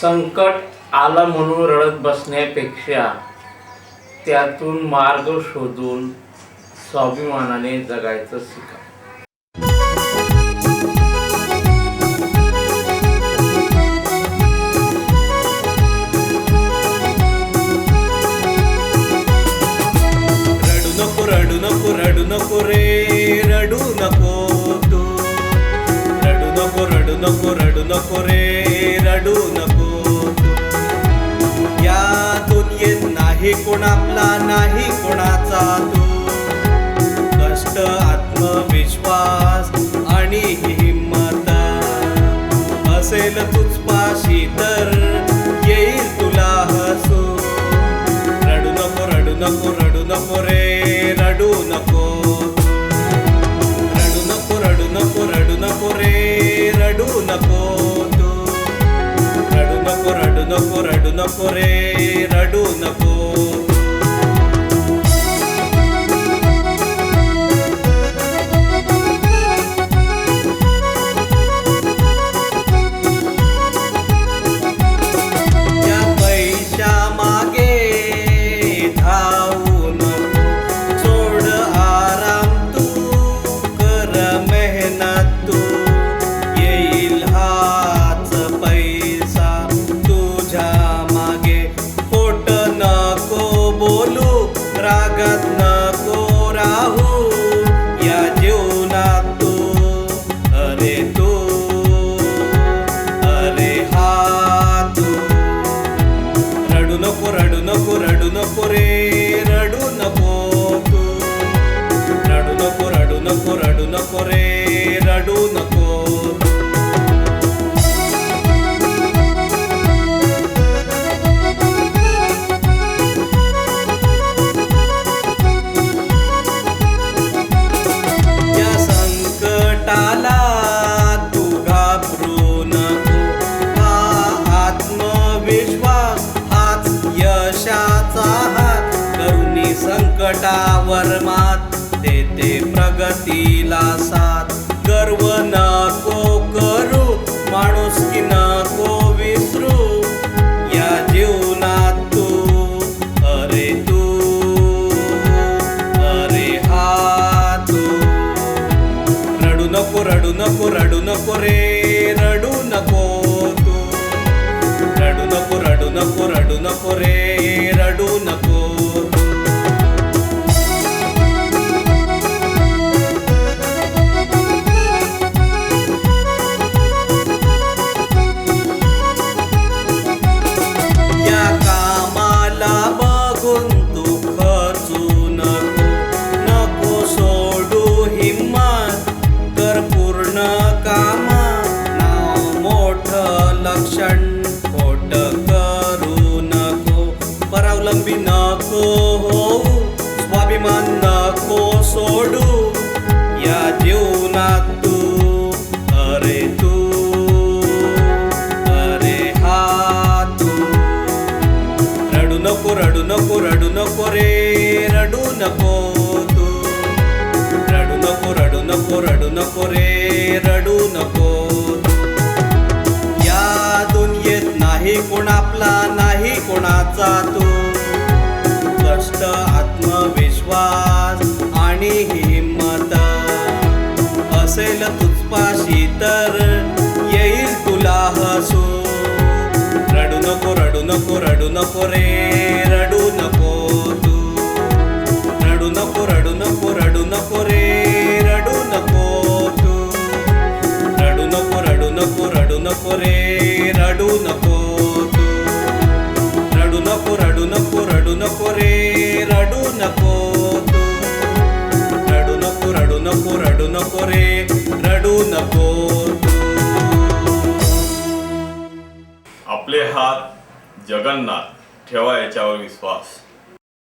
संकट आलं म्हणून रडत बसण्यापेक्षा त्यातून मार्ग शोधून स्वाभिमानाने जगायचं शिका. रडू नको रडू नको रडू नको रे रडू नको तू. रडू नको रडू नको रडू नको रे कोण आपला नाही कोणाचा तो? कष्ट आत्मविश्वास आणि हिंमत असेल तुझ पाशी तर येईल तुला हसू. रडू नको रडू नको रडू नको रे रडू नको. रडू नको रडू नको रडू नको रे रडू नको तू. रडू नको रडू नको रडू नको रे रडू नको. रडू नको रडू नको संकटावर मात देते प्रगतीला साथ. गर्व नको करू माणूस की नको विसरू. या जीवनात तू अरे तू अरे हा तू. रडू नको रडू नको रडू नको रे रडू नको तू. रडू नको रडू नको रडू नको रे रडू नको. होऊ स्वाभिमान नको सोडू या जीवनात तू अरे तू अरे हा तू रडू नको रडू नको रडू नको रे रडू नको तू रडू नको रडू नको रडू नको रे रडू नको नको रडू नको रडू नको रे रडू नको तू रडू नको रडू नको रडू नको रे रडू नको तू रडू नको रडू नको रडू जगन्नाथ. ठेवा याच्यावर विश्वास.